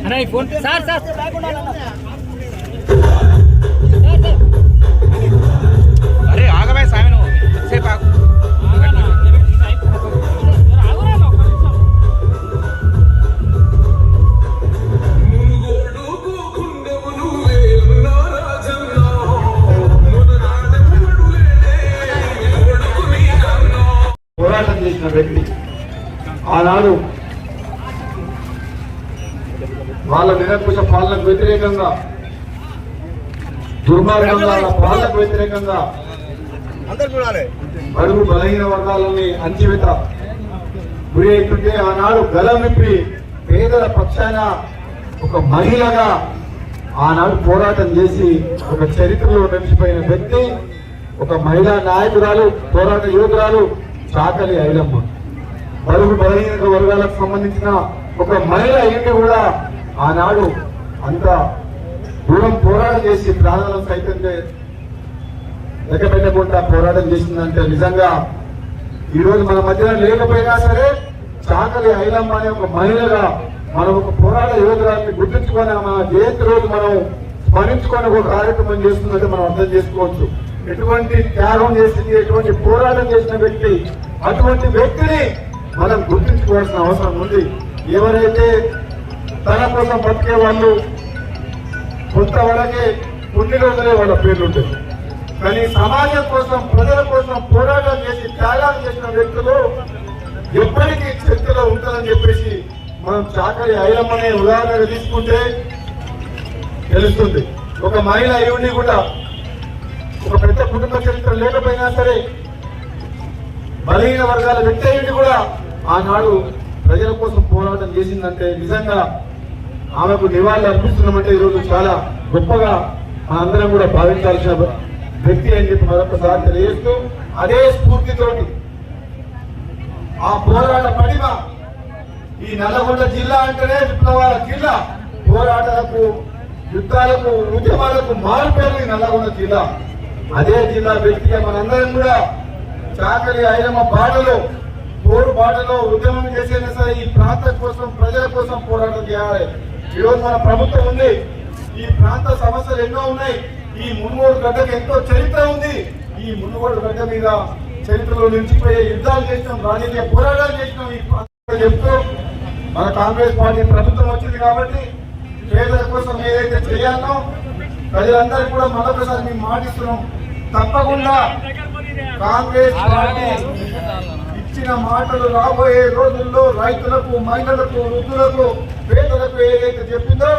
అన్న ఈ phone sir sir చేసిన వ్యక్తి. ఆనాడు వాళ్ళ నిరంకుశ పాలనకు వ్యతిరేకంగా దుర్మార్గంగా పాలనకు వ్యతిరేకంగా బడుగు బలహీన వర్గాలని అంచివేత గురి అవుతుంటే ఆనాడు గలం విప్పి పేదల పక్షాన ఒక మహిళగా ఆనాడు పోరాటం చేసి ఒక చరిత్రలో నిలిచిపోయిన వ్యక్తి ఒక మహిళా నాయకురాలు పోరాట యోధురాలు చాకలి ఐలమ్మ. బరువు బలహీన వర్గాలకు సంబంధించిన ఒక మహిళ ఇంటి కూడా ఆనాడు అంత దూరం పోరాటం చేసి ప్రాణాలను సైతం లెక్క పెట్టకుండా పోరాటం చేసిందంటే నిజంగా ఈ రోజు మన మధ్యన లేకపోయినా సరే చాకలి ఐలమ్మ అనే ఒక మహిళగా మనం ఒక పోరాట యోధురాన్ని గుర్తించుకొని మన జయంతి రోజు మనం స్మరించుకొని ఒక కార్యక్రమం చేస్తున్నట్టు మనం అర్థం చేసుకోవచ్చు. ఎటువంటి త్యాగం చేసింది ఎటువంటి పోరాటం చేసిన వ్యక్తి అటువంటి వ్యక్తిని మనం గుర్తించుకోవాల్సిన అవసరం ఉంది. ఎవరైతే తన కోసం బతికే వాళ్ళు కొంతవరకే కొన్ని రోజులే వాళ్ళ పేర్లు ఉంటాయి. కానీ సమాజం కోసం ప్రజల కోసం పోరాటం చేసి త్యాగాలు చేసిన వ్యక్తులు ఎప్పటికీ శక్తిలో ఉంటుందని చెప్పేసి మనం చాకరి ఐలమ్మనే ఉదాహరణగా తీసుకుంటే తెలుస్తుంది. ఒక మహిళ అయ్యుండి కూడా ఒక పెద్ద కుటుంబ చరిత్ర లేకపోయినా సరే బలహీన వర్గాల వ్యక్తి కూడా ఆనాడు ప్రజల కోసం పోరాటం చేసిందంటే నిజంగా ఆమెకు నివాళులు అర్పిస్తున్నామంటే ఈరోజు చాలా గొప్పగా మనందరం కూడా భావించాల్సిన వ్యక్తి అని చెప్పి మరొకసారి తెలియజేస్తూ అదే స్ఫూర్తితోటి ఆ పోరాట పడిమ ఈ నల్లగొండ జిల్లా అంటేనే విప్లవాల జిల్లా. పోరాటాలకు యుద్ధాలకు ఉద్యమాలకు మారుపేరు ఈ నల్లగొండ జిల్లా. అదే జిల్లా వ్యక్తిగా మనందరం కూడా చాకలి ఐరమ్మ బాటలో పోరు బాటలో ఉద్యమం చేసేనా సరే ఈ ప్రాంతం కోసం ప్రజల కోసం పోరాటం చేయాలి. ఈరోజు మన ప్రభుత్వం ఉంది. ఈ ప్రాంత సమస్యలు ఎన్నో ఉన్నాయి. ఈ మునుగోడు గడ్డకు ఎంతో చరిత్ర ఉంది. ఈ మునుగోడు గడ్డ మీద చరిత్రలో నిలిచిపోయే యుద్ధాలు చేసినాం రాజకీయ పోరాటాలు చేసినాం ఈ ప్రాంతంలో చెప్తూ మన కాంగ్రెస్ పార్టీ ప్రభుత్వం వచ్చింది కాబట్టి పేదల కోసం ఏదైతే చేయాలనో ప్రజలందరికీ కూడా మరొకసారి మేము మాటిస్తున్నాం. తప్పకుండా కాంగ్రెస్ పార్టీ ఇచ్చిన మాటలు రాబోయే రోజుల్లో రైతులకు మహిళలకు వృద్ధులకు పేదలకు ఏదైతే చెప్పిందో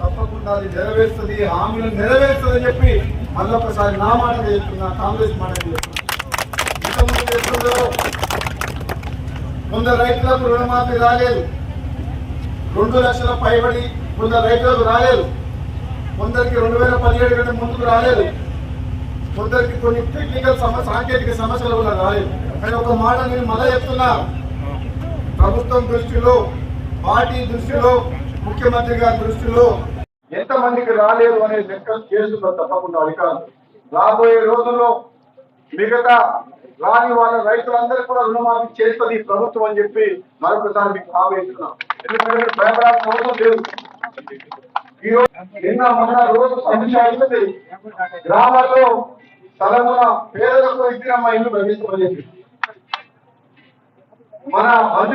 తప్పకుండా అది నెరవేరుస్తుంది హామీలు నెరవేరుస్తుందని చెప్పి చెప్పి మళ్ళొకసారి నా మాట చేస్తున్నా కాంగ్రెస్ మాట చెప్తున్నా. కొందరు రైతులకు రుణమాఫీ రాలేదు. రెండు లక్షల పైబడి కొందరు రైతులకు రాలేదు. కొందరికి రెండు వేల పదిహేడు కంటే ముందుకు రాలేదు. కొందరికి కొన్ని టెక్నికల్ సమస్య సాంకేతిక సమస్యలు కూడా రాలేదు. కానీ ఒక మాట నేను మళ్ళా చెప్తున్నా. ప్రభుత్వం దృష్టిలో పార్టీ దృష్టిలో ముఖ్యమంత్రి గారి దృష్టిలో ఎంత మందికి రాలేదు అనే లెక్క చేస్తున్నారు తప్పకుండా అధికారులు. రాబోయే రోజుల్లో మిగతా రాని వాళ్ళ రైతులందరూ కూడా రుణమాఫీ చేస్తుంది ప్రభుత్వం అని చెప్పి మరొకసారి మీకు హామీ ఇస్తున్నాం ఎందుకంటే భయపడాల్సిన అవసరం లేదు. ఈ రోజు నిన్న మొన్న రోజు సమస్య అవుతుంది గ్రామాల్లో తలమున పేదలకు ఇచ్చిన మా ఇల్లు ప్రవేశింపజేసి మన మంత్రి